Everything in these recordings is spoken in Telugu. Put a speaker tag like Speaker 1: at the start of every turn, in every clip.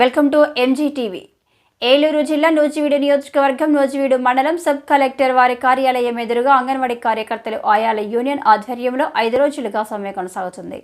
Speaker 1: వెల్కమ్ టు ఎంజీటీవీ ఏలూరు జిల్లా నూజివీడు నియోజకవర్గం నూజివీడు మండలం సబ్ కలెక్టర్ వారి కార్యాలయం ఎదురుగా అంగన్వాడీ కార్యకర్తలు ఆయాల యూనియన్ ఆధ్వర్యంలో ఐదు రోజులుగా సమ్మె కొనసాగుతుంది.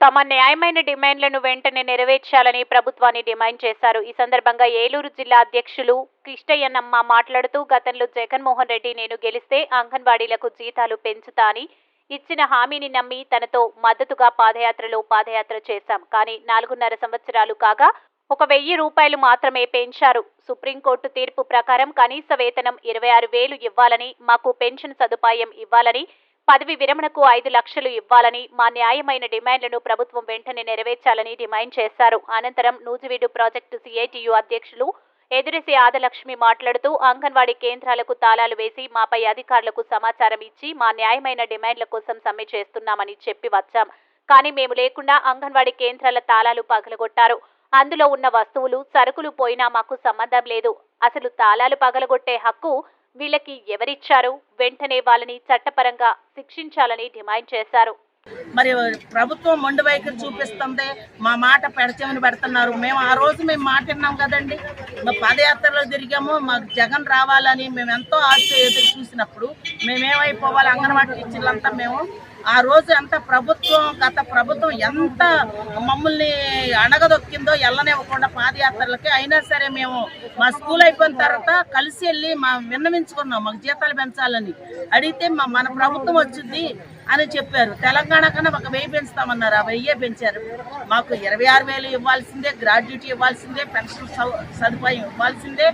Speaker 2: తమ న్యాయమైన డిమాండ్లను వెంటనే నెరవేర్చాలని ప్రభుత్వాన్ని డిమాండ్ చేశారు. ఈ సందర్భంగా ఏలూరు జిల్లా అధ్యక్షులు కృష్ణయ్యనమ్మ మాట్లాడుతూ గతంలో జగన్మోహన్ రెడ్డి నేను గెలిస్తే అంగన్వాడీలకు జీతాలు పెంచుతా అని ఇచ్చిన హామీని నమ్మి తనతో మద్దతుగా పాదయాత్రలో పాదయాత్ర చేశాం. కానీ నాలుగున్నర సంవత్సరాలు కాగా ఒక వెయ్యి రూపాయలు మాత్రమే పెంచారు. సుప్రీంకోర్టు తీర్పు ప్రకారం కనీస వేతనం ఇరవై ఆరు వేలు ఇవ్వాలని మాకు పెన్షన్ సదుపాయం ఇవ్వాలని పదవి విరమణకు ఐదు లక్షలు ఇవ్వాలని మా న్యాయమైన డిమాండ్లను ప్రభుత్వం వెంటనే నెరవేర్చాలని డిమాండ్ చేశారు. అనంతరం నూజివీడు ప్రాజెక్టు సిఐటియు అధ్యక్షులు ఎదురెసి ఆదలక్ష్మి మాట్లాడుతూ అంగన్వాడీ కేంద్రాలకు తాళాలు వేసి మాపై అధికారులకు సమాచారం ఇచ్చి మా న్యాయమైన డిమాండ్ల కోసం సమ్మె చేస్తున్నామని చెప్పి వచ్చాం. కానీ మేము లేకుండా అంగన్వాడీ కేంద్రాల తాళాలు పగలగొట్టారు. అందులో ఉన్న వస్తువులు సరుకులు పోయినా మాకు సంబంధం లేదు. అసలు తాళాలు పగలగొట్టే హక్కు వీళ్ళకి ఎవరిచ్చారు? వెంటనే వాళ్ళని చట్టపరంగా శిక్షించాలని డిమాండ్ చేశారు.
Speaker 3: మరి ప్రభుత్వం మొండి వైఖరి చూపిస్తుంది మా మాట పెడచెమని పెడుతున్నారు. మేము ఆ రోజు మేము మాట విన్నాం కదండి. మా పాదయాత్రలో తిరిగాము మాకు జగన్ రావాలని మేము ఎంతో ఆశ ఎదురు చూసినప్పుడు మేమేమైపోవాలి? అంగన్వాడీ టీచర్లంతా మేము ఆ రోజు ఎంత ప్రభుత్వం గత ప్రభుత్వం ఎంత మమ్మల్ని అణగదొక్కిందో ఎల్లనివ్వకుండా పాదయాత్రలకి. అయినా సరే మేము మా స్కూల్ అయిపోయిన తర్వాత కలిసి వెళ్ళి మా విన్నవించుకున్నాం మాకు జీతాలు పెంచాలని. అడిగితే మా మన ప్రభుత్వం వచ్చింది అని చెప్పారు. తెలంగాణ కన్నా ఒక వెయ్యి పెంచుతామన్నారు ఆ వెయ్యే పెంచారు. మాకు ఇరవై ఆరు వేలు ఇవ్వాల్సిందే గ్రాడ్యుయేట్ ఇవ్వాల్సిందే పెన్షన్ సదుపాయం ఇవ్వాల్సిందే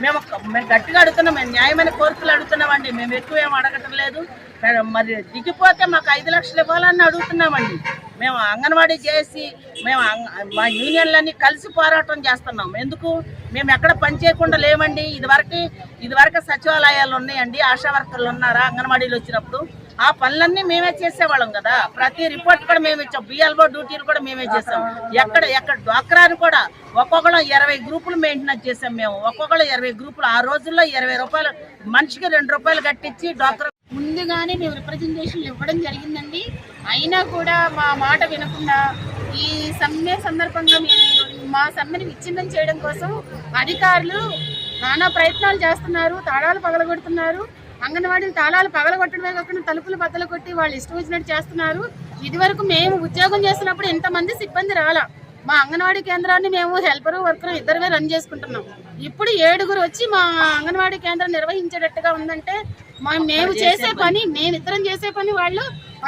Speaker 3: మేము మేము గట్టిగా అడుగుతున్నాం మేము న్యాయమైన కోరికలు అడుగుతున్నామండి. మేము ఎక్కువ ఏం అడగటం లేదు. మరి దిగిపోతే మాకు ఐదు లక్షలు ఇవ్వాలని అడుగుతున్నామండి. మేము అంగన్వాడీ చేసి మేము అంగ- మా యూనియన్లన్నీ కలిసి పోరాటం చేస్తున్నాం. ఎందుకు? మేము ఎక్కడ పని చేయకుండా లేమండి ఇదివరకు ఇదివరకు సచివాలయాలు ఉన్నాయండి. ఆశా వర్కర్లు ఉన్నారా? అంగన్వాడీలు వచ్చినప్పుడు ఆ పనులన్నీ మేమే చేసేవాళ్ళం కదా. ప్రతి రిపోర్ట్ కూడా మేము ఇచ్చాం. బిఎల్ఓ డ్యూటీలు కూడా మేమే చేసాం. ఎక్కడ ఎక్కడ? డ్వాక్రాని కూడా ఒక్కొక్కరు ఇరవై గ్రూపులు మెయింటెనెన్స్ చేసాం మేము. ఒక్కొక్కరు ఇరవై గ్రూపులు. ఆ రోజుల్లో ఇరవై రూపాయలు మనిషికి రెండు రూపాయలు కట్టించి డ్వాక్రా
Speaker 4: ముందుగానే మేము రిప్రజెంటేషన్లు ఇవ్వడం జరిగిందండి. అయినా కూడా మా మాట వినకుండా ఈ సమ్మె సందర్భంగా మేము మా సమ్మెను విచ్ఛిన్నం చేయడం కోసం అధికారులు నానా ప్రయత్నాలు చేస్తున్నారు. తాళాలు పగలగొడుతున్నారు. అంగన్వాడీ తాళాలు పగలగొట్టడమే కాకుండా తలుపులు బద్దలు కొట్టి వాళ్ళు ఇష్టం వచ్చినట్టు చేస్తున్నారు. ఇదివరకు మేము ఉద్యోగం చేస్తున్నప్పుడు ఇంతమంది సిబ్బంది రాలా. మా అంగన్వాడీ కేంద్రాన్ని మేము హెల్పర్ వర్కర్ ఇద్దరుగా రన్ చేసుకుంటున్నాం. ఇప్పుడు ఏడుగురు వచ్చి మా అంగన్వాడీ కేంద్రం నిర్వహించేటట్టుగా ఉందంటే మా మేము చేసే పని. మేము ఇద్దరం చేసే పని వాళ్ళు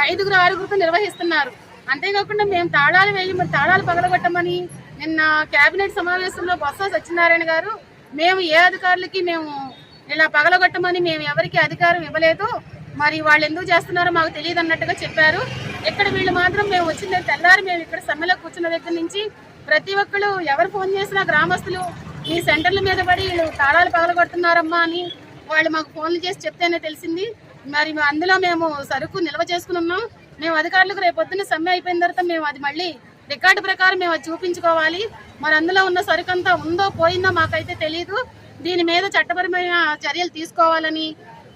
Speaker 4: ఐదుగురు ఆరుగురితో నిర్వహిస్తున్నారు. అంతేకాకుండా మేము తాళాలు వేయి మరి తాళాలు పగలగొట్టమని నిన్న కేబినెట్ సమావేశంలో బొత్స సత్యనారాయణ గారు మేము ఏ అధికారులకి మేము ఇలా పగలగొట్టమని మేము ఎవరికి అధికారం ఇవ్వలేదు. మరి వాళ్ళు ఎందుకు చేస్తున్నారో మాకు తెలియదు అన్నట్టుగా చెప్పారు. ఇక్కడ వీళ్ళు మాత్రం మేము వచ్చిన తెల్లారి మేము ఇక్కడ సమ్మెలో కూర్చున్న దగ్గర నుంచి ప్రతి ఒక్కరు ఎవరు ఫోన్ చేసినా గ్రామస్తులు మీ సెంటర్ల మీద పడి వీళ్ళు తాళాలు పగలగొడుతున్నారమ్మా అని వాళ్ళు మాకు ఫోన్లు చేసి చెప్తేనే తెలిసింది. మరి అందులో మేము సరుకు నిల్వ చేసుకుని ఉన్నాం మేము అధికారులకు రేపు పొద్దున్న సమ్మె అయిపోయిన తర్వాత మేము అది మళ్ళీ రికార్డు ప్రకారం మేము అది చూపించుకోవాలి. మరి అందులో ఉన్న సరుకు అంతా ఉందో పోయిందో మాకైతే తెలియదు దీని మీద చట్టపరమైన చర్యలు తీసుకోవాలని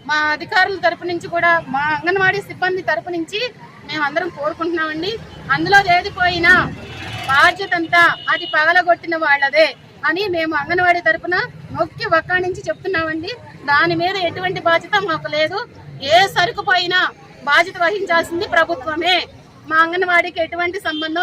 Speaker 4: మా అధికారుల తరపు నుంచి కూడా మా అంగన్వాడీ సిబ్బంది తరపు నుంచి మేము అందరం కోరుకుంటున్నామండి. అందులో ఏది పోయినా బాధ్యత అంతా అది పగలగొట్టిన వాళ్ళదే అని మేము అంగన్వాడీ తరపున నొక్కి నుంచి చెప్తున్నామండి. దాని మీద ఎటువంటి బాధ్యత మాకు లేదు. ఏ సరుకు పోయినా బాధ్యత వహించాల్సింది ప్రభుత్వమే. మా అంగన్వాడీకి ఎటువంటి సంబంధం